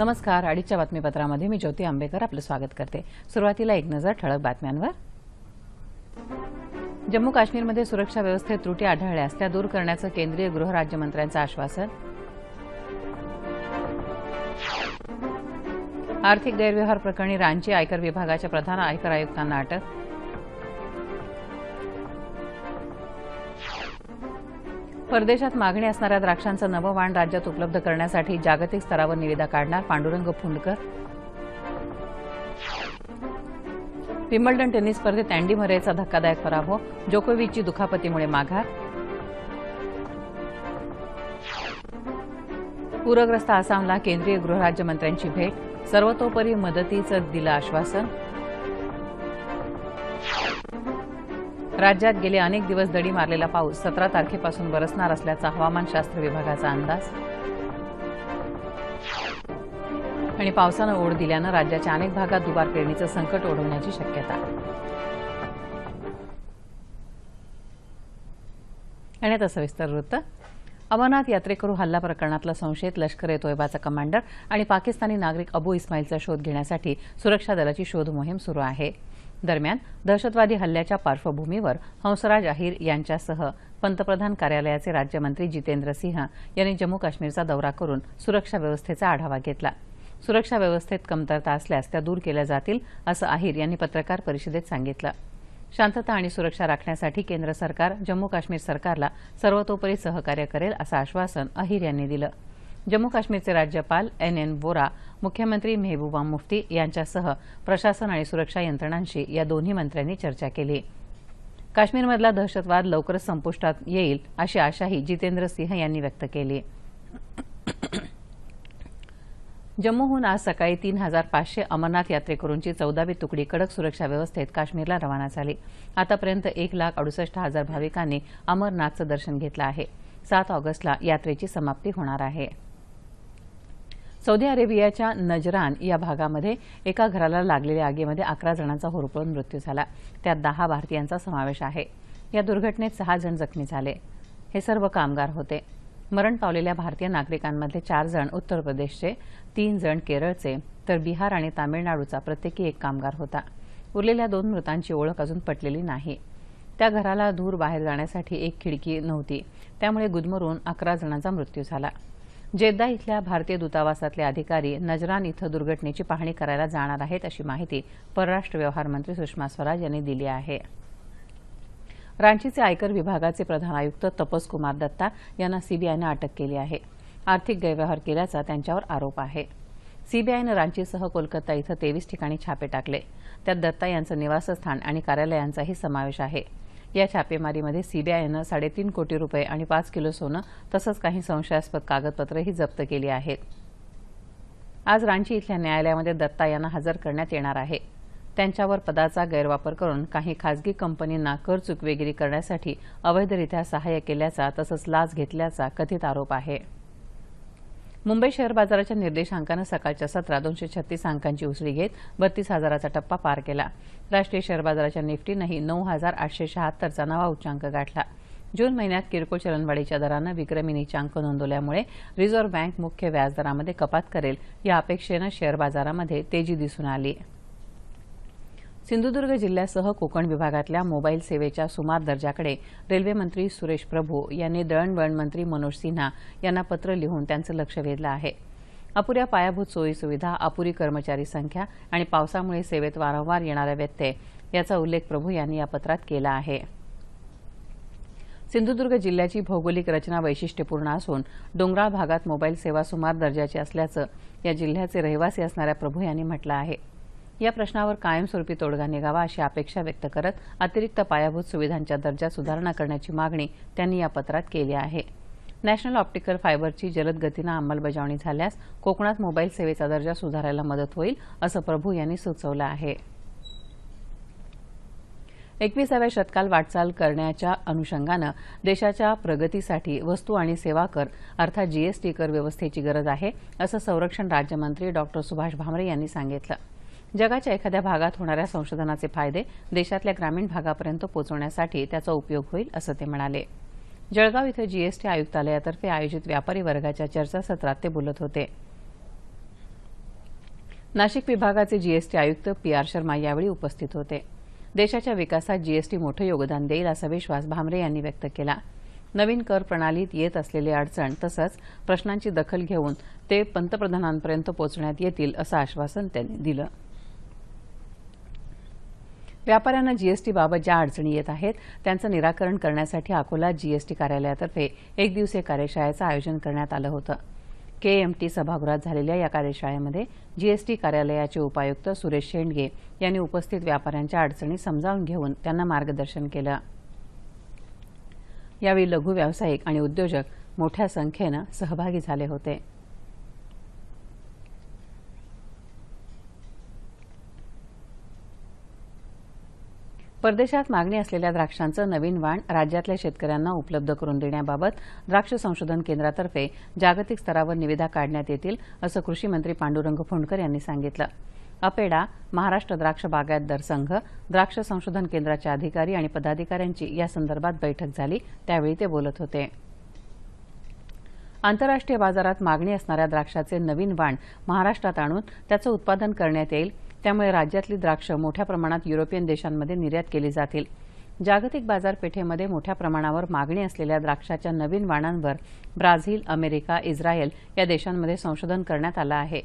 नमस्कार अडीचच्या बातमीपत्रामध्ये मी ज्योती आंबेकर आपलं स्वागत करते. सुरुवातीला एक नजर ठळक बातम्यांवर. जम्मू काश्मीरमध्ये सुरक्षा व्यवस्थेत त्रुटी आढळल्यास त्या दूर करण्याचं केंद्रीय गृहराज्यमंत्र्यांचं आश्वासन. आर्थिक गैरव्यवहार प्रकरणी रांची आयकर विभागाच्या प्रधान आयकर आयुक्तांना अटक. परदेशात मागणी असणाऱ्या द्राक्षांचं नवं वाण राज्यात उपलब्ध करण्यासाठी जागतिक स्तरावर निविदा काढणार पांडुरंग फुंडकर. विम्बल्डन टेनिस स्पर्धेत अँडी मरेचा धक्कादायक पराभव जोकोविचची दुखापतीमुळे माघार. पूरग्रस्त आसामला केंद्रीय गृहराज्यमंत्र्यांची भेट सर्वतोपरी मदतीचं दिलं आश्वासन. राज्यात गेले अनेक दिवस दडी मारलेला पाऊस सतरा तारखेपासून बरसणार असल्याचा हवामानशास्त्र विभागाचा अंदाज. आणि पावसानं ओढ दिल्यानं राज्याच्या अनेक भागात दुबार पेरणीचं संकट ओढवण्याची शक्यता. आणि आता सविस्तर वृत्त. अमरनाथ यात्रेकरू हल्ला प्रकरणातला संशयित लष्कर ए तोयबाचा कमांडर आणि पाकिस्तानी नागरिक अबू इस्माईलचा शोध घेण्यासाठी सुरक्षा दलाची शोध मोहीम सुरू आहे. दरम्यान दहशतवादी हल्ल्याच्या पार्श्वभूमीवर हंसराज अहिर यांच्यासह पंतप्रधान कार्यालयाचे राज्यमंत्री जितेंद्र सिंह यांनी जम्मू काश्मीरचा दौरा करून सुरक्षा व्यवस्थेचा आढावा घेतला. सुरक्षा व्यवस्थेत कमतरता असल्यास त्या दूर केल्या जातील असं अहिर यांनी पत्रकार परिषदेत सांगितलं. शांतता आणि सुरक्षा राखण्यासाठी केंद्र सरकार जम्मू काश्मीर सरकारला सर्वतोपरी सहकार्य करेल असं आश्वासन अहिर यांनी दिलं. जम्मू काश्मीरचे राज्यपाल एन एन वोरा मुख्यमंत्री मेहबूबा मुफ्ती यांच्यासह प्रशासन आणि सुरक्षा यंत्रणांशी या दोन्ही मंत्र्यांनी चर्चा केली. काश्मीरमधला दहशतवाद लवकरच संपुष्टात येईल अशी आशाही जितेंद्र सिंह यांनी व्यक्त केली. जम्मूहून आज सकाळी तीन हजार पाचशे अमरनाथ यात्रेकरूंची चौदावी तुकडी कडक सुरक्षा व्यवस्थेत काश्मीरला रवाना झाली. आतापर्यंत एक लाख अडुसष्ट हजार भाविकांनी अमरनाथचं दर्शन घेतलं आहे. सात ऑगस्टला यात्रेची समाप्ती होणार आहे. सौदी अरेबियाच्या नजरान या भागामध्ये एका घराला लागलेल्या आगीमध्ये अकरा जणांचा होरपळून मृत्यू झाला. त्यात दहा भारतीयांचा समावेश आहे. या दुर्घटनेत सहा जण जखमी झाले. हे सर्व कामगार होते. मरण पावलेल्या भारतीय नागरिकांमधले चार जण उत्तर प्रदेशचे तीन जण केरळचे तर बिहार आणि तामिळनाडूचा प्रत्येकी एक कामगार होता. उरलेल्या दोन मृतांची ओळख अजून पटलेली नाही. त्या घराला दूर बाहेर जाण्यासाठी एक खिडकी नव्हती. त्यामुळे गुदमरून अकरा जणांचा मृत्यू झाला. जेद्दा इथल्या भारतीय दूतावासातले अधिकारी नजरान इथं दुर्घटनेची पाहणी करायला जाणार आहेत अशी माहिती परराष्ट्र व्यवहार मंत्री सुषमा स्वराज यांनी दिली आहे. रांचीचे आयकर विभागाचे प्रधान आयुक्त तपस कुमार दत्ता यांना सीबीआयनं अटक केली आहे. आर्थिक गैरव्यवहार केल्याचा त्यांच्यावर आरोप आहे. सीबीआयनं रांचीसह कोलकाता इथं तेवीस ठिकाणी छापे टाकले. त्यात दत्ता यांचं निवासस्थान आणि कार्यालयांचाही समावेश आहे. या छापेमारीमध्ये सीबीआयनं साडेतीन कोटी रुपये आणि पाच किलो सोनं तसंच काही संशयास्पद कागदपत्रही जप्त केली आहेत. आज रांची इथल्या न्यायालयामध्ये दत्ता यांना हजर करण्यात येणार आहे. त्यांच्यावर पदाचा गैरवापर करून काही खासगी कंपनींना कर चुकवेगिरी करण्यासाठी अवैधरित्या सहाय्य केल्याचा तसंच लाच घेतल्याचा कथित आरोप आहे. मुंबई शेअर बाजाराच्या निर्देशांकानं सकाळच्या सत्रात दोनशे छत्तीस अंकांची उसळी घेत बत्तीस हजाराचा टप्पा पार केला. राष्ट्रीय शेअर बाजाराच्या निफ्टीनंही नऊ हजार आठशे शहात्तरचा नवा उच्चांक गाठला. जून महिन्यात किरकोळ चलनवाढीच्या दरानं विक्रमी नीचांक नोंदवल्यामुळे रिझर्व्ह बँक मुख्य व्याजदरामध्ये कपात करेल या अपेक्षेनं शेअर बाजारामध्ये तेजी दिसून आली आहे. सिंधुदुर्ग जिल्ह्यासह कोकण विभागातल्या मोबाईल सेवेच्या सुमार दर्जाकडे रेल्वेमंत्री सुरेश प्रभू यांनी दळणवळण मंत्री मनोज सिन्हा यांना पत्र लिहून त्यांचं लक्ष वेधलं आहे. अपुऱ्या पायाभूत सोयीसुविधा अपुरी कर्मचारी संख्या आणि पावसामुळे सेवेत वारंवार येणारा व्यत्यय याचा उल्लेख प्रभू यांनी या पत्रात केला आहे. सिंधुदुर्ग जिल्ह्याची भौगोलिक रचना वैशिष्ट्यपूर्ण असून डोंगराळ भागात मोबाईल सेवा सुमार दर्जाची असल्याचं या जिल्ह्याचे रहिवासी असणाऱ्या प्रभू यांनी म्हटलं आहे. या प्रश्नावर कायमस्वरूपी तोडगा निघावा अशी अपेक्षा व्यक्त करत अतिरिक्त पायाभूत सुविधांच्या दर्जात सुधारणा करण्याची मागणी त्यांनी या पत्रात केली आहे. नॅशनल ऑप्टिकल फायबरची जलद गतीनं अंमलबजावणी झाल्यास कोकणात मोबाईल सेवेचा दर्जा सुधारायला मदत होईल असं प्रभू यांनी सुचवलं आहे. एकविसाव्या शतकाल वाटचाल करण्याच्या अनुषंगानं देशाच्या प्रगतीसाठी वस्तू आणि सेवा कर अर्थात जीएसटी कर व्यवस्थेची गरज आहे असं संरक्षण राज्यमंत्री डॉक्टर सुभाष भामरे यांनी सांगितलं. जगाच्या एखाद्या भागात होणाऱ्या संशोधनाचे फायदे देशातल्या ग्रामीण भागापर्यंत पोहोचवण्यासाठी त्याचा उपयोग होईल असं ते म्हणाले. जळगाव इथं जीएसटी आयुक्तालयातर्फे आयोजित व्यापारी वर्गाच्या चर्चासत्रात ते बोलत होते. नाशिक विभागाचे जीएसटी आयुक्त पी आर शर्मा यावेळी उपस्थित होते. देशाच्या विकासात जीएसटी मोठं योगदान देईल असा विश्वास भामरे यांनी व्यक्त केला. नवीन कर प्रणालीत येत असलेली अडचण तसंच प्रश्नांची दखल घेऊन ते पंतप्रधानांपर्यंत पोहोचण्यात येतील असं आश्वासन त्यांनी दिलं. व्यापाऱ्यांना जीएसटीबाबत ज्या अडचणी येत आहेत त्यांचं निराकरण करण्यासाठी अकोला जीएसटी कार्यालयातर्फे एक दिवसीय कार्यशाळेचं आयोजन करण्यात आलं होतं. केएमटी सभागृहात झालेल्या या कार्यशाळेमध्ये जीएसटी कार्यालयाचे उपायुक्त सुरेश शेंडगे यांनी उपस्थित व्यापाऱ्यांच्या अडचणी समजावून घेऊन त्यांना मार्गदर्शन केलं. यावेळी लघु व्यावसायिक आणि उद्योजक मोठ्या संख्येनं सहभागी झाले होते. परदेशात मागणी असलेल्या द्राक्षांचं नवीन वाण राज्यातल्या शेतकऱ्यांना उपलब्ध करून देण्याबाबत द्राक्ष संशोधन केंद्रातर्फे जागतिक स्तरावर निविदा काढण्यात येतील असं कृषी मंत्री पांडुरंग फुंडकर यांनी सांगितलं. अपेडा महाराष्ट्र द्राक्ष बागायतदार संघ द्राक्ष संशोधन केंद्राचे अधिकारी आणि पदाधिकाऱ्यांची या संदर्भात बैठक झाली त्यावेळी ते बोलत होते. आंतरराष्ट्रीय बाजारात मागणी असणाऱ्या द्राक्षाचे नवीन वाण महाराष्ट्रात आणून त्याचं उत्पादन करण्यात येईल त्यामुळे राज्यातली द्राक्ष मोठ्या प्रमाणात युरोपियन देशांमध्ये निर्यात केली जातील. जागतिक बाजारपेठेमध्ये मोठ्या प्रमाणावर मागणी असलेल्या द्राक्षाच्या नवीन वाणांवर ब्राझील अमेरिका इस्रायल या देशांमध्ये संशोधन करण्यात आलं आहे.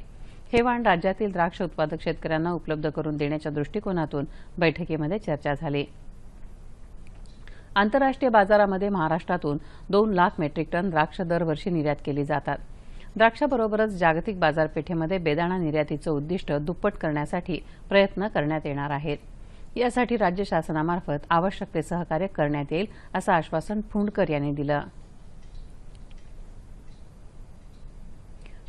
हे वाण राज्यातील द्राक्ष उत्पादक शेतकऱ्यांना उपलब्ध करून देण्याच्या दृष्टिकोनातून बैठकीमध्ये चर्चा झाली. आंतरराष्ट्रीय बाजारामध्ये महाराष्ट्रातून दोन लाख मेट्रिक टन द्राक्ष दरवर्षी निर्यात केली जातात. द्राक्षाबरोबरच जागतिक बाजारपेठेमध्ये बेदाणा निर्यातीचं उद्दिष्ट दुप्पट करण्यासाठी प्रयत्न करण्यात येणार आहेत. यासाठी राज्य शासनामार्फत आवश्यक ते सहकार्य करण्यात येईल असं आश्वासन फुंडकर यांनी दिलं.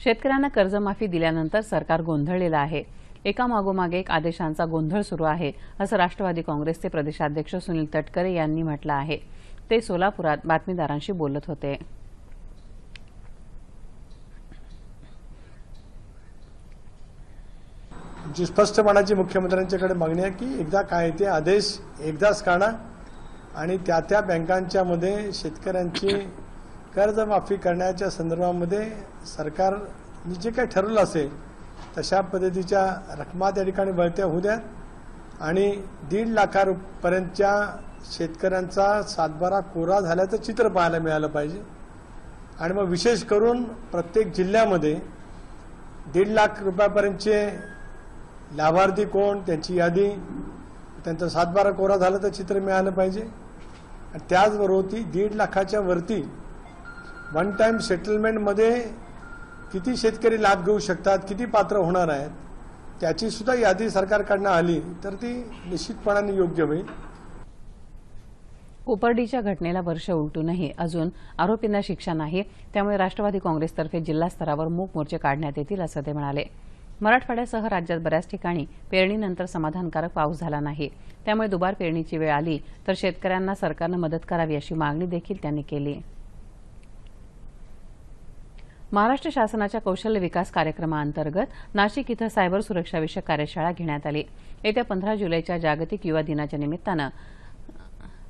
शेतकऱ्यांना कर्जमाफी दिल्यानंतर सरकार गोंधळलेलं आहे. एका मागोमागे एक आदेशांचा गोंधळ सुरू आहे असं राष्ट्रवादी काँग्रेसचे प्रदेशाध्यक्ष सुनील तटकरे यांनी म्हटलं आहे. ते सोलापुरात बातमीदारांशी बोलत होते. जी स्पष्टपणाची मुख्यमंत्र्यांच्याकडे मागणी आहे की एकदा काय ते आदेश एकदाच काढा आणि त्या त्या बँकांच्यामध्ये शेतकऱ्यांची कर्जमाफी करण्याच्या संदर्भामध्ये सरकारने जे काही ठरवलं असेल तशा पद्धतीच्या रकमा त्या ठिकाणी बळत्या होऊ द्या आणि दीड लाखापर्यंतच्या शेतकऱ्यांचा सातबारा कोरा झाल्याचं चित्र पाहायला मिळालं पाहिजे. आणि मग विशेष करून प्रत्येक जिल्ह्यामध्ये दीड लाख रुपयापर्यंतचे लाभार्थी कोण त्यांची यादी त्यांचा सातबारा कोरा झाला तर चित्र मिळालं पाहिजे. आणि त्याचबरोबर ती दीड लाखाच्या वरती वन टाइम सेटलमेंटमध्ये किती शेतकरी लाभ घेऊ शकतात किती पात्र होणार आहेत त्याची सुद्धा यादी सरकारकडनं आली तर ती निश्चितपणाने योग्य होईल. कोपर्डीच्या घटनेला वर्ष उलटूनही अजून आरोपींना शिक्षा नाही त्यामुळे राष्ट्रवादी काँग्रेसतर्फे जिल्हा स्तरावर मूक मोर्चे काढण्यात येतील असं ते म्हणाले. मराठवाड्यासह राज्यात बऱ्याच ठिकाणी पेरणीनंतर समाधानकारक पाऊस झाला नाही. त्यामुळे दुबार पेरणीची वेळ आली तर शेतकऱ्यांना सरकारनं मदत करावी अशी मागणी देखील त्यांनी केली. महाराष्ट्र शासनाच्या कौशल्य विकास कार्यक्रमाअंतर्गत नाशिक इथं सायबर सुरक्षाविषयक कार्यशाळा घेण्यात आली. येत्या पंधरा जुलैच्या जागतिक युवा दिनाच्या निमित्तानं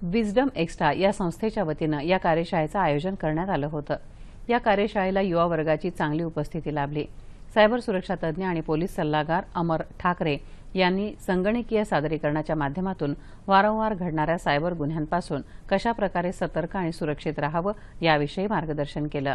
विजडम एक्स्ट्रा या संस्थेच्या वतीनं या कार्यशाळेचं आयोजन करण्यात आलं होतं. या कार्यशाळेला युवा वर्गाची चांगली उपस्थिती लाभली. सायबर सुरक्षा तज्ज्ञ आणि पोलीस सल्लागार अमर ठाकरे यांनी संगणकीय सादरीकरणाच्या माध्यमातून वारंवार घडणाऱ्या सायबर गुन्ह्यांपासून कशाप्रकारे सतर्क आणि सुरक्षित राहावं याविषयी मार्गदर्शन केलं.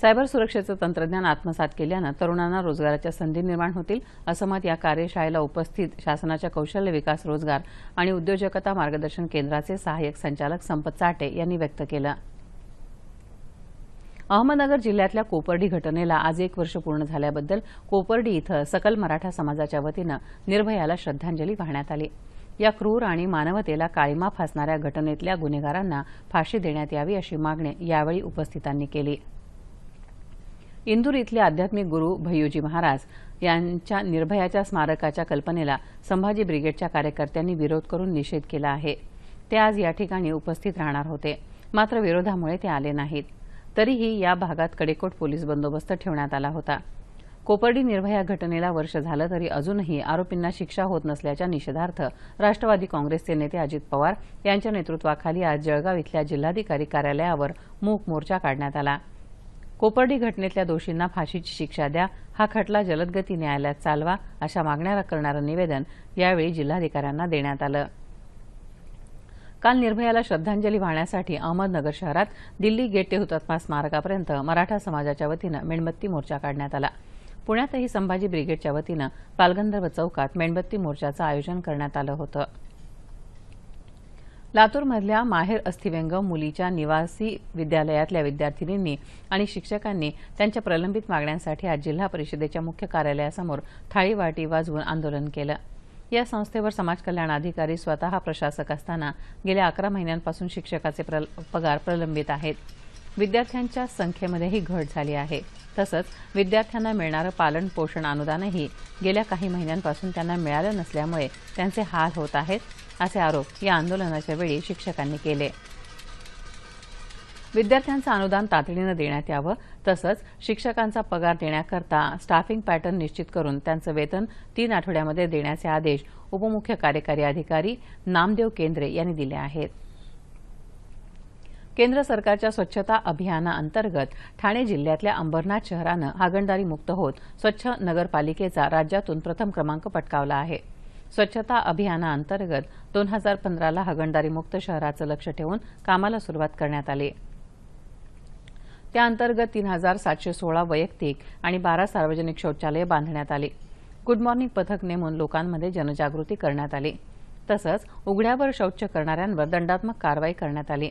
सायबर सुरक्षेचं तंत्रज्ञान आत्मसात केल्यानं तरुणांना रोजगाराच्या संधी निर्माण होतील असं मत या कार्यशाळेला उपस्थित शासनाच्या कौशल्य विकास रोजगार आणि उद्योजकता मार्गदर्शन केंद्राचे सहाय्यक संचालक संपत चाटे यांनी व्यक्त केलं. अहमदनगर जिल्ह्यातल्या कोपर्डी घटनेला आज एक वर्ष पूर्ण झाल्याबद्दल कोपर्डी इथं सकल मराठा समाजाच्या वतीनं निर्भयाला श्रद्धांजली वाहण्यात आली. या क्रूर आणि मानवतेला काळीमा फासणाऱ्या घटनेतल्या गुन्हेगारांना फाशी देण्यात यावी अशी मागणी यावेळी उपस्थितांनी केली. इंदूर इथले आध्यात्मिक गुरु भय्यूजी महाराज यांच्या निर्भयाच्या स्मारकाच्या कल्पनेला संभाजी ब्रिगेडच्या कार्यकर्त्यांनी विरोध करून निषेध केला आहे. ते आज या ठिकाणी उपस्थित राहणार होते. मात्र विरोधामुळे ते आले नाहीत. तरीही या भागात कडेकोट पोलीस बंदोबस्त ठेवण्यात आला होता. कोपर्डी निर्भया घटनेला वर्ष झालं तरी अजूनही आरोपींना शिक्षा होत नसल्याच्या निषेधार्थ राष्ट्रवादी काँग्रेसचे नेते अजित पवार यांच्या नेतृत्वाखाली आज जळगाव इथल्या जिल्हाधिकारी कार्यालयावर मूक मोर्चा काढण्यात आला. कोपर्डी घटनेतल्या दोषींना फाशीची शिक्षा द्या हा खटला जलदगती न्यायालयात चालवा अशा मागण्या करणारं निवेदन यावेळी जिल्हाधिकाऱ्यांना देण्यात आलं. काल निर्भयाला श्रद्धांजली वाहण्यासाठी अहमदनगर शहरात दिल्ली गेट ते हुतात्मा स्मारकापर्यंत मराठा समाजाच्या वतीनं मेणबत्ती मोर्चा काढण्यात आला. पुण्यातही संभाजी ब्रिगेडच्या वतीनं पालगंधर्व चौकात मेणबत्ती मोर्चाचं आयोजन करण्यात आलं होतं. लातूरमधल्या माहेर अस्थिव्यंग मुलीच्या निवासी विद्यालयातल्या विद्यार्थिनींनी आणि शिक्षकांनी त्यांच्या प्रलंबित मागण्यांसाठी आज जिल्हा परिषदेच्या मुख्य कार्यालयासमोर थाळीवाटी वाजवून आंदोलन केलं. या संस्थेवर समाज कल्याण अधिकारी स्वतः प्रशासक असताना गेल्या अकरा महिन्यांपासून शिक्षकाचे प्रल पगार प्रलंबित आहेत. विद्यार्थ्यांच्या संख्येमध्येही घट झाली आहे. तसंच विद्यार्थ्यांना मिळणारं पालन पोषण अनुदानही गेल्या काही महिन्यांपासून त्यांना मिळालं नसल्यामुळे त्यांचे हाल होत आहेत असे आरोप या आंदोलनाच्या वेळी शिक्षकांनी केले. विद्यार्थ्यांचं अनुदान तातडीनं देण्यात यावं तसंच शिक्षकांचा पगार देण्याकरता स्टाफिंग पॅटर्न निश्चित करून त्यांचं वेतन तीन आठवड्यामध्ये देण्याचे आदेश उपमुख्य कार्यकारी अधिकारी नामदेव केंद्रे यांनी दिले आहेत. केंद्र सरकारच्या स्वच्छता अभियानाअंतर्गत ठाणे जिल्ह्यातल्या अंबरनाथ शहरानं हागणदारी मुक्त होत स्वच्छ नगरपालिकेचा राज्यातून प्रथम क्रमांक पटकावला आहे. स्वच्छता अभियानाअंतर्गत दोन हजार पंधराला हागणदारी मुक्त शहराचं लक्ष ठेवून कामाला सुरुवात करण्यात आली. त्याअंतर्गत तीन हजार सातशे सोळा वैयक्तिक आणि बारा सार्वजनिक शौचालय बांधण्यात आली. गुड मॉर्निंग पथक नेमून लोकांमध्ये जनजागृती करण्यात आली. तसंच उघड्यावर शौच करणाऱ्यांवर दंडात्मक कारवाई करण्यात आली.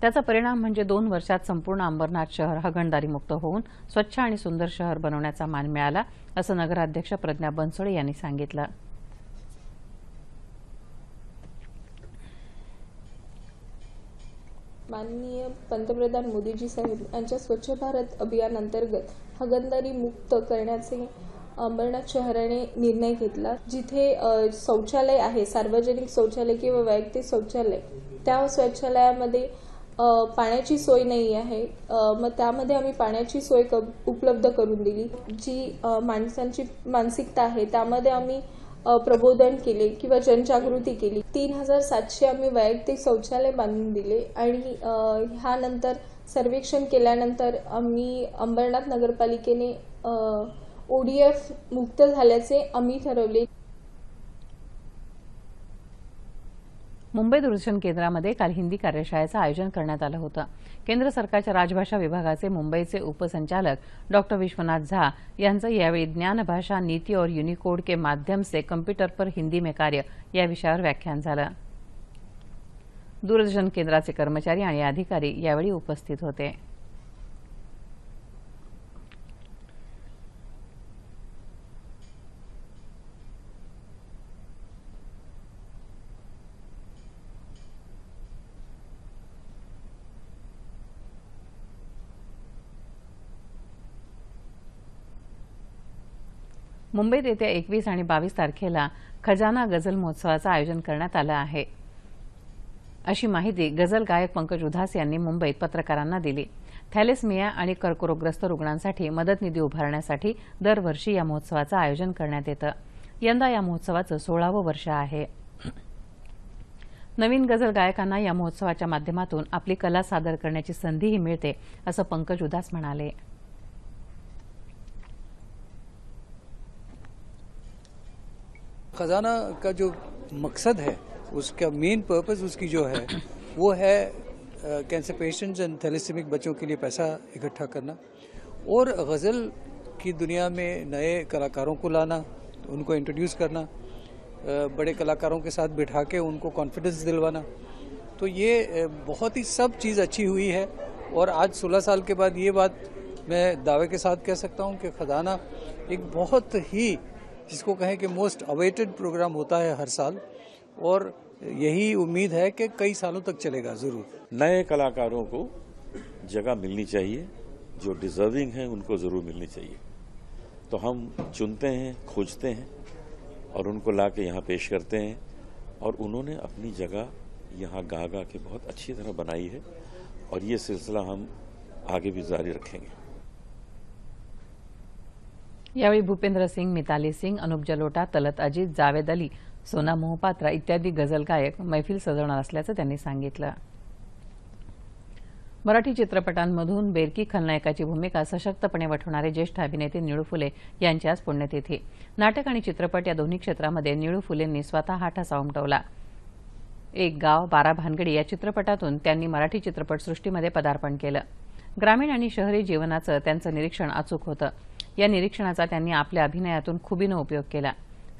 त्याचा परिणाम म्हणजे दोन वर्षात संपूर्ण अंबरनाथ शहर हगणदारीमुक्त होऊन स्वच्छ आणि सुंदर शहर बनवण्याचा मान मिळाला असं नगराध्यक्ष प्रज्ञा बनसोडे यांनी सांगितलं. माननीय पंतप्रधान मोदीजी साहेब यांच्या स्वच्छ भारत अभियान अंतर्गत मुक्त करण्याचे अंबरनाथ शहराने निर्णय घेतला. जिथे शौचालय आहे सार्वजनिक शौचालय किंवा वैयक्तिक शौचालय त्या शौचालयामध्ये पाण्याची सोय नाही आहे. मग त्यामध्ये आम्ही पाण्याची सोय उपलब्ध करून दिली. जी माणसांची मानसिकता आहे त्यामध्ये आम्ही प्रबोधन केले किंवा जनजागृती केली. तीन हजार सातशे आम्ही वैयक्तिक शौचालय बांधून दिले आणि ह्यानंतर सर्वेक्षण केल्यानंतर आम्ही अंबरनाथ नगरपालिकेने ओडीएफ मुक्त झाल्याचे आम्ही ठरवले. मुंबई दूरदर्शन केंद्रामध्ये काल हिंदी कार्यशाळेचं आयोजन करण्यात आलं होतं. केंद्र सरकारच्या राजभाषा विभागाचे मुंबईचे उपसंचालक डॉक्टर विश्वनाथ झा यांचं यावेळी ज्ञान भाषा नीति और यूनिकोड के माध्यम से कंप्यूटर पर हिंदी में कार्य या विषयावर व्याख्यान झालं. दूरदर्शन केंद्राचे कर्मचारी आणि अधिकारी यावेळी उपस्थित होते. मुंबईत येत्या एकवीस आणि बावीस तारखेला खजाना गझल महोत्सवाचं आयोजन करण्यात आलं आहे. अशी माहिती गझल गायक पंकज उधास यांनी मुंबईत पत्रकारांना दिली. थॅलेसमिया आणि कर्करोगग्रस्त रुग्णांसाठी मदत निधी उभारण्यासाठी दरवर्षी या महोत्सवाचं आयोजन करण्यात येतं. यंदा या महोत्सवाचं सोळावं वर्ष आहे. नवीन गझल गायकांना या महोत्सवाच्या माध्यमातून आपली कला सादर करण्याची संधीही मिळते असं पंकज उदास म्हणाले. खजाना का जो मकसद है, उसका मेन पर्पस उसकी जो है, वो है कैंसर पेशेंट्स एंड थैलेसेमिक बच्चों के लिए पैसा इकट्ठा करना और गज़ल की दुनिया में नए कलाकारों को लाना, उनको इंट्रोड्यूस करना बड़े कलाकारों के साथ बिठा के उनको कॉन्फिडेंस दिलवाना। तो ये बहुत ही सब चीज़ अच्छी हुई है और आज 16 साल के बाद ये बात मैं दावे के साथ कह सकता हूँ कि खजाना एक बहुत ही जिसको कहें कि मोस्ट अवेटेड प्रोग्राम होता है हर साल, और यही उम्मीद है कि कई सालों तक चलेगा, ज़रूर। नए कलाकारों को जगह मिलनी चाहिए, जो डिजर्विंग हैं, उनको ज़रूर मिलनी चाहिए। तो हम चुनते हैं, खोजते हैं, और उनको ला के यहाँ पेश करते हैं, और उन्होंने अपनी जगह यहाँ गा गा के बहुत अच्छी तरह बनाई है, और ये सिलसिला हम आगे भी जारी रखेंगे। यावेळी भूपेंद्र सिंग मिताली सिंग अनुप जलोटा तलत अजित जावेद अली सोना मोहपात्रा इत्यादी गझल गायक मैफिल सजवणार असल्याचं त्यांनी सांगितलं. मराठी चित्रपटांमधून बेरकी खलनायकाची भूमिका सशक्तपणे वठवणारे ज्येष्ठ अभिनेते निळू फुले यांची आज पुण्यतिथी. नाटक आणि चित्रपट या दोन्ही क्षेत्रामध्ये निळू फुलेंनी स्वतः हा ठसा उमटवला. एक गाव बारा भानगडी या चित्रपटातून त्यांनी मराठी चित्रपटसृष्टीमध्ये पदार्पण केलं. ग्रामीण आणि शहरी जीवनाचं त्यांचं निरीक्षण अचूक होतं. या निरीक्षणाचा त्यांनी आपल्या अभिनयातून खुबीनं उपयोग केला.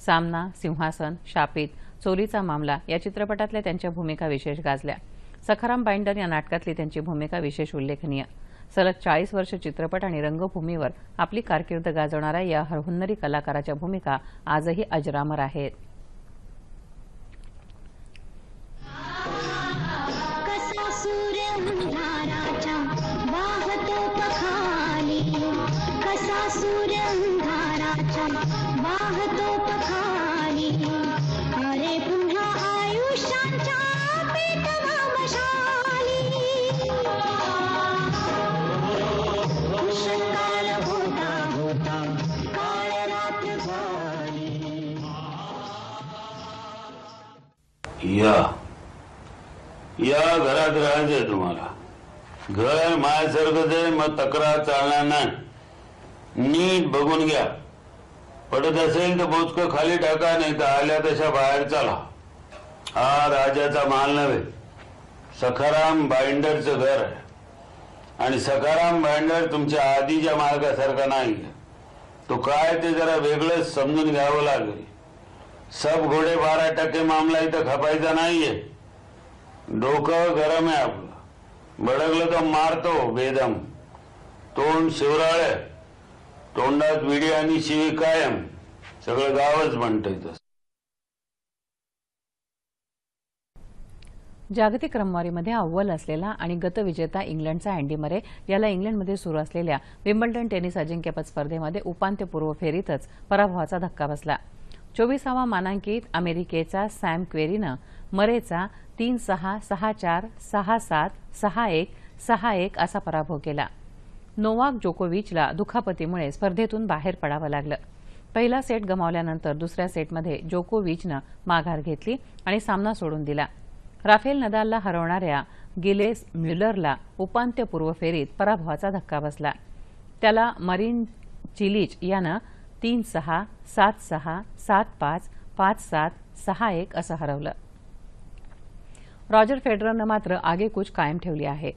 सामना सिंहासन शापित चोरीचा मामला या चित्रपटातल्या त्यांच्या भूमिका विशेष गाजल्या. सखाराम बाइंडर या नाटकातली त्यांची भूमिका विशेष उल्लेखनीय. सलग चाळीस वर्ष चित्रपट आणि रंगभूमीवर आपली कारकीर्द गाजवणाऱ्या या हरहुन्नरी कलाकाराच्या भूमिका आजही अजरामर आहेत. सूर्य अंधाराच्या वाहतो पखारी अरे पुन्हा आयुष्याच्या या या घरात राहायचंय तुम्हाला. घर माझ्यासारखंच आहे मग तक्रार चालणार नाही. नीट बघून घ्या. पडत असेल तर बोचकं खाली टाका नाही तर आल्या तशा बाहेर चला. हा राजाचा माल नव्हे. सखाराम बाइंडरचं घर आहे. आणि सखाराम बाइंडर तुमच्या आधीच्या मालकासारखा नाही. तो काय ते जरा वेगळंच समजून घ्यावं लागेल. सब घोडे बारा टक्के मामला इथं खपायचा नाहीये. डोकं गरम आहे आपलं. भडकलं तर मारतो बेदम. तोंड शिवराळ आहे. तोंडात विडी आणि शिवी कायम. सगळं गावच म्हणतंय तसं जागतिक क्रमवारीमध्ये अव्वल असलेला आणि गतविजेता इंग्लंडचा अँडी मरे याला इंग्लंडमध्ये सुरू असलेल्या विम्बल्डन टेनिस अजिंक्यपद स्पर्धेमध्ये उपांत्यपूर्व फेरीतच पराभवाचा धक्का बसला. चोवीसावा मानांकित अमेरिकेचा सॅम क्वेरीनं मरेचा तीन सहा सहा चार सहा सात सहा एक सहा एक असा पराभव केला. नोवाक जोकोविचला दुखापतीमुळे स्पर्धेतून बाहेर पडावं लागलं. पहिला सेट गमावल्यानंतर दुसऱ्या सेटमध्ये जोकोविचनं माघार घेतली आणि सामना सोडून दिला. राफेल नदालला हरवणाऱ्या गिलेस म्युलरला उपांत्यपूर्व फेरीत पराभवाचा धक्का बसला. त्याला मरीन चिलिच यानं तीन सहा सात सहा सात पाच पाच सात सहा एक असं हरवलं. रॉजर फेडररनं मात्र आगेकूच कायम ठेवली आहे.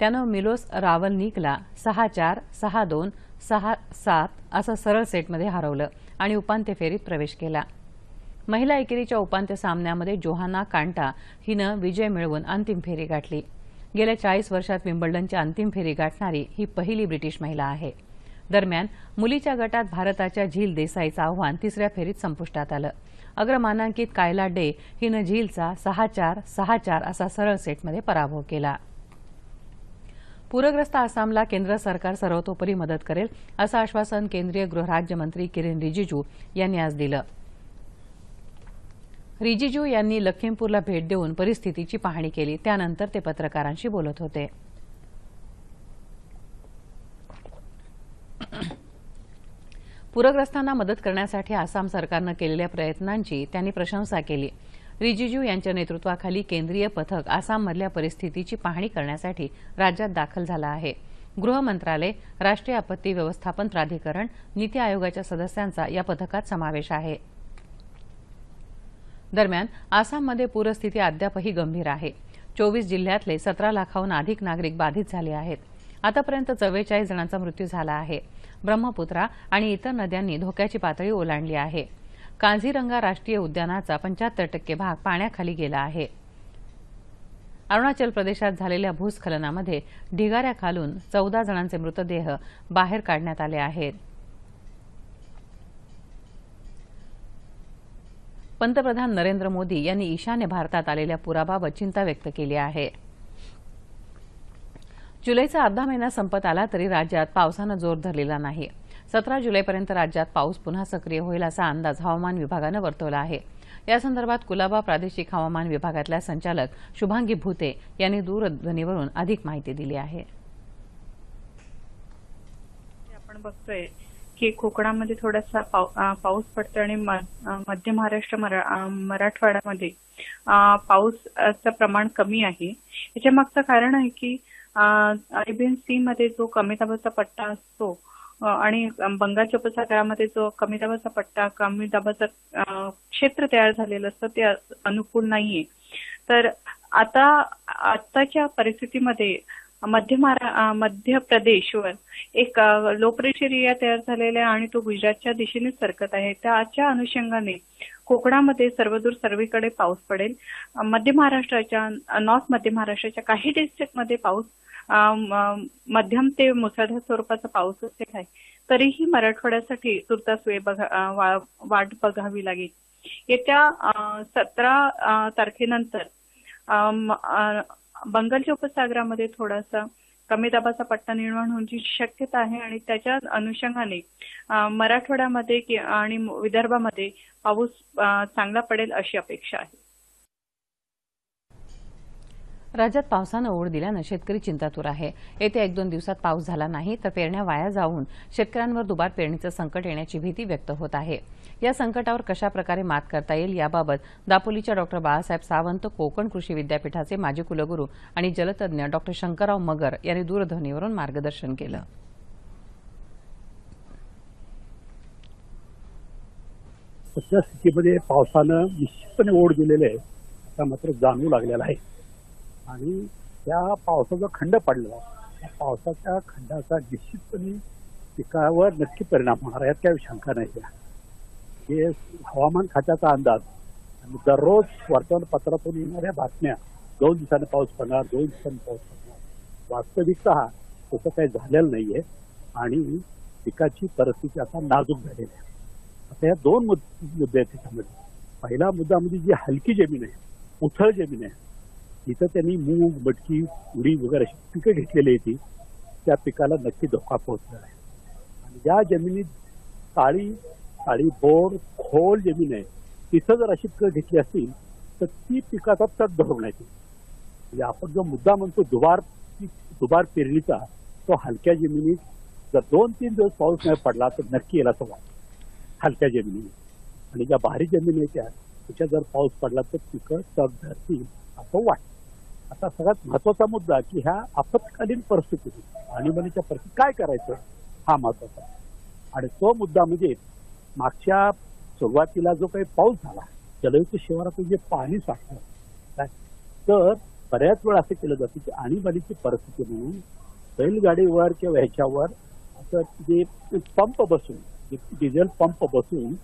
त्यानं मिलोस रावलनिकला सहा चार सहा दोन सहा सात असं सरळ सेटमध्ये हरवलं आणि उपांत्य फेरीत प्रवेश केला. महिला एकेरीच्या उपांत्य सामन्यामध्ये जोहाना कांटा हिनं विजय मिळवून अंतिम फेरी गाठली. गेल्या चाळीस वर्षात विम्बल्डनची अंतिम फेरी गाठणारी ही पहिली ब्रिटिश महिला आहे. दरम्यान मुलीच्या गटात भारताच्या झील देसाईचं आव्हान तिसऱ्या फेरीत संपुष्टात आलं. अग्रमानांकित कायला डे हिनं झीलचा सहा चार सहा चार असा सरळ सेटमध्ये पराभव केला. पूरग्रस्त आसामला केंद्र सरकार सर्वतोपरी मदत करेल असं आश्वासन केंद्रीय गृहराज्यमंत्री किरेन रिजिजू यांनी आज दिलं. रिजिजू यांनी लखीमपूरला भेट देऊन परिस्थितीची पाहणी केली. त्यानंतर ते पत्रकारांशी बोलत होते. पूरग्रस्तांना मदत करण्यासाठी आसाम सरकारनं केलेल्या प्रयत्नांची त्यांनी प्रशंसा केली. रिजिजू यांच्या नेतृत्वाखाली केंद्रीय पथक आसाममधल्या परिस्थितीची पाहणी करण्यासाठी राज्यात दाखल झालं आहे. गृह मंत्रालय राष्ट्रीय आपत्ती व्यवस्थापन प्राधिकरण नीती आयोगाच्या सदस्यांचा या पथकात समावेश आहे. दरम्यान आसाममध्ये पूरस्थिती अद्यापही गंभीर आहे. चोवीस जिल्ह्यातले सतरा लाखाहून अधिक नागरिक बाधित झाले आहेत. आतापर्यंत चव्वेचाळीस जणांचा मृत्यू झाला आहे. ब्रह्मपुत्रा आणि इतर नद्यांनी धोक्याची पातळी ओलांडली आहे. काझीरंगा राष्ट्रीय उद्यानाचा पंच्याहत्तर टक्के भाग पाण्याखाली गेला आहे. अरुणाचल प्रदेशात झालेल्या भूस्खलनामध्ये ढिगाऱ्याखालून चौदा जणांचे मृतदेह बाहेर काढण्यात आले आहेत. पंतप्रधान नरेंद्र मोदी यांनी ईशान्य भारतात आलेल्या पुराबाबत चिंता व्यक्त केली आहे. जुलैचा अर्धा महिना संपत आला तरी राज्यात पावसानं जोर धरलेला नाही. सतरा जुलैपर्यंत राज्यात पाऊस पुन्हा सक्रिय होईल असा अंदाज हवामान विभागानं वर्तवला आहे. यासंदर्भात कुलाबा प्रादेशिक हवामान विभागातल्या संचालक शुभांगी भूते यांनी दूरध्वनीवरून अधिक माहिती दिली आहे. आपण बघतोय की कोकणामध्ये थोडासा पाऊस पडतोय आणि मध्य महाराष्ट्र मराठवाड्यामध्ये पाऊसचं प्रमाण कमी आहे. याच्या मागचं कारण आहे की अरेबियन सी मध्ये जो कमी दाबाचा पट्टा असतो आणि बंगालच्या उपसागरामध्ये जो कमी दाबाचा पट्टा कमी दाबाचं क्षेत्र तयार झालेलं असतं ते अनुकूल नाहीये. तर आता आताच्या परिस्थितीमध्ये मध्य महारा मध्य प्रदेशवर एक लो प्रेशर एरिया तयार झालेला आहे आणि तो गुजरातच्या दिशेने सरकत आहे. त्याच्या अनुषंगाने कोकणामध्ये सर्वदूर सर्वीकडे पाऊस पडेल. मध्य महाराष्ट्राच्या नॉर्थ मध्य महाराष्ट्राच्या काही डिस्ट्रिक्टमध्ये पाऊस मध्यम ते मुसळधार स्वरूपाचा पाऊस असेल आहे. तरीही मराठवाड्यासाठी तुर्तास वेळ बघा वा- वाट बघावी लागेल. येत्या सतरा तारखेनंतर बंगालच्या उपसागरामध्ये थोडासा कमी दाबाचा पट्टा निर्माण होण्याची शक्यता आहे आणि त्याच्या अनुषंगाने मराठवाड्यामध्ये आणि विदर्भामध्ये पाऊस चांगला पडेल अशी अपेक्षा आहे. राज्यात पावसानं ओढ दिल्यानं शेतकरी चिंतातूर आहे. येत्या एक दोन दिवसात पाऊस झाला नाही तर पेरण्या वाया जाऊन शेतकऱ्यांवर दुबार पेरणीचं संकट येण्याची भीती व्यक्त होत आहे. या संकटावर कशा प्रकारे मात करता येईल याबाबत दापोलीच्या डॉक्टर बाळासाहेब सावंत कोकण कृषी विद्यापीठाचे माजी कुलगुरू आणि जलतज्ञ डॉक्टर शंकरराव मगर यांनी दूरध्वनीवरून मार्गदर्शन केलं. सध्या स्थितीमध्ये पावसानं निश्चितपणे ओढ दिलेले आहे. आता मात्र जाणवू लागलेला आहे. आणि त्या पावसाचा खंड पडला त्या पावसाच्या खंडाचा निश्चितपणे पिकावर नक्की परिणाम होणार आहे यात काही शंका नाही. हे हवामान खात्याचा अंदाज. आणि दररोज वर्तमानपत्रातून येणाऱ्या बातम्या दोन दिवसांनी पाऊस पडणार दोन दिवसांनी पाऊस पडणार. वास्तविकता हा तसं काही झालेलं नाहीये. आणि पिकाची परिस्थिती आता नाजूक झालेली आहे. आता या दोन मुद्दे आहेत त्याच्यामध्ये. पहिला मुद्दा म्हणजे जी हलकी जमीन आहे उथळ जमीन आहे तिथं त्यांनी मूग मटकी उडी वगैरे अशी पिकं घेतलेली आहे ती. त्या पिकाला नक्की धोका पोहोचलेला आहे. आणि ज्या जमिनीत काळी आळी बोर खोल जमीन आहे. तिथं जर अशी पिकं घेतली असतील तर ती पिकाचा तट धरून येते. म्हणजे आपण जो मुद्दा म्हणतो दुबार दुबार पेरणीचा तो हलक्या जमिनीत जर दोन तीन दिवस पाऊस नाही पडला तर नक्की येईल असं वाटतं हलक्या जमिनीत. आणि ज्या भारी जमिनी आहेत त्या तिच्या जर पाऊस पडला तर पिकं तग धरतील असं वाटतं. आता सगळ्यात महत्त्वाचा मुद्दा की ह्या आपत्कालीन परिस्थितीत आणीबाणीच्या परिस्थितीत काय करायचं हा महत्त्वाचा आणि तो मुद्दा म्हणजे मागच्या सुरुवातीला जो काही पाऊस झाला जलयुक्त शिवारातून जे पाणी साठलं काय तर बऱ्याच वेळा असं केलं जातं की आणीबाणीची परिस्थिती म्हणून बैलगाडीवर किंवा ह्याच्यावर असं जे पंप बसून डिझेल पंप बसून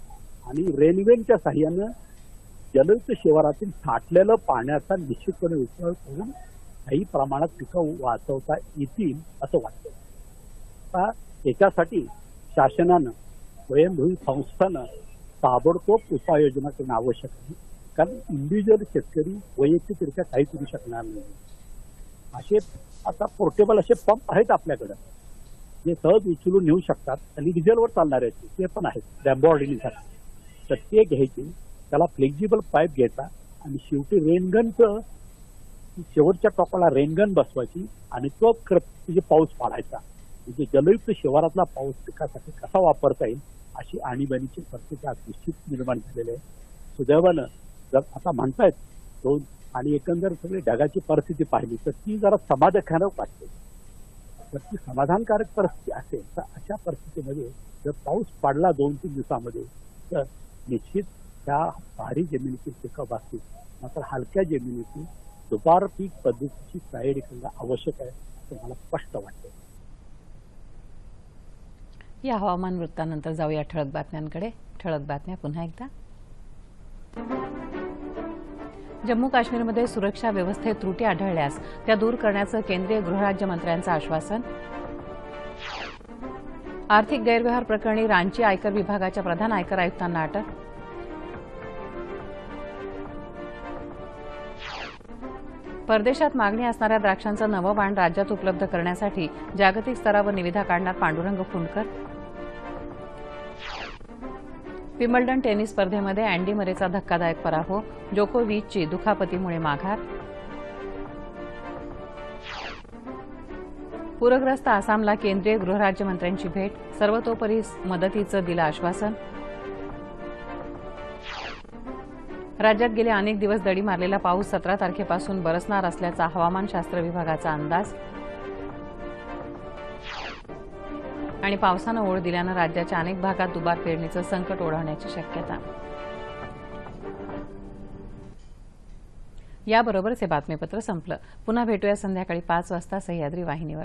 आणि रेल्वेच्या साह्यानं जलयुक्त शिवारातील साठलेलं पाण्याचा निश्चितपणे उपयोग करून काही प्रमाणात पिकं वाचवता येतील असं वाटतं. याच्यासाठी शासनानं स्वयंभूमी संस्थानं ताबडतोब उपाययोजना करणं आवश्यक आहे. कारण इंडिव्हिज्युअल शेतकरी वैयक्तिकरित्या काही करू शकणार नाही. असे आता पोर्टेबल असे पंप आहेत आपल्याकडं. जे सहज उचलून नेऊ शकतात आणि डिझेलवर चालणारे ते पण आहेत. लॅम्बॉर्डिनीसाठी तर ते घ्यायचे. त्याला फ्लेक्झिबल पाईप घ्यायचा आणि शेवटी रेनगनचं शेवटच्या टॉपाला रेनगन बसवायची आणि तो म्हणजे पाऊस पाडायचा. म्हणजे जलयुक्त शिवारातला पाऊस पिकासाठी कसा वापरता येईल अशी आणीबाणीची परिस्थिती आज निश्चित निर्माण झालेली आहे. सुदैवानं जर आता म्हणतायत दोन आणि एकंदर सगळी ढगाची परिस्थिती पाहिली तर ती जरा समाधानकारक वाटते. जर ती समाधानकारक परिस्थिती असेल तर अशा परिस्थितीमध्ये जर पाऊस पडला दोन तीन दिवसामध्ये तर निश्चित त्या भारी जमिनीतील पिकं वाचतील. मात्र हलक्या जमिनीतील दुपार पीक पद्धतीची तयारी करणं आवश्यक आहे असं मला स्पष्ट वाटतं या हवामान वृत्तानंतर जाऊया ठळक बातम्यांकडे. ठळक बातम्या पुन्हा एकदा. जम्मू काश्मीरमध्ये सुरक्षा व्यवस्थेत त्रुटी आढळल्यास त्या दूर करण्याचं केंद्रीय गृहराज्यमंत्र्यांचं आश्वासन. आर्थिक गैरव्यवहार प्रकरणी रांची आयकर विभागाच्या प्रधान आयकर आयुक्तांना अटक. परदेशात मागणी असणाऱ्या द्राक्षांचं नवं वाण राज्यात उपलब्ध करण्यासाठी जागतिक स्तरावर निविदा काढणार पांडुरंग फुंडकर. विम्बल्डन टेनिस स्पर्धेमध्ये अँडी मरेचा धक्कादायक पराभव जोकोविचची दुखापतीमुळे माघार. पूरग्रस्त आसामला केंद्रीय गृहराज्यमंत्र्यांची भेट सर्वतोपरी मदतीचं दिलं आश्वासन. राज्यात गेले अनेक दिवस दडी मारलेला पाऊस सतरा तारखेपासून बरसणार असल्याचा हवामानशास्त्र विभागाचा अंदाज. आणि पावसानं ओढ दिल्यानं राज्याच्या अनेक भागात दुबार पेरणीचं संकट ओढवण्याची शक्यता. याबरोबरच हे बातमीपत्र संपलं. पुन्हा भेटूया संध्याकाळी पाच वाजता सह्याद्री वाहिनीवर.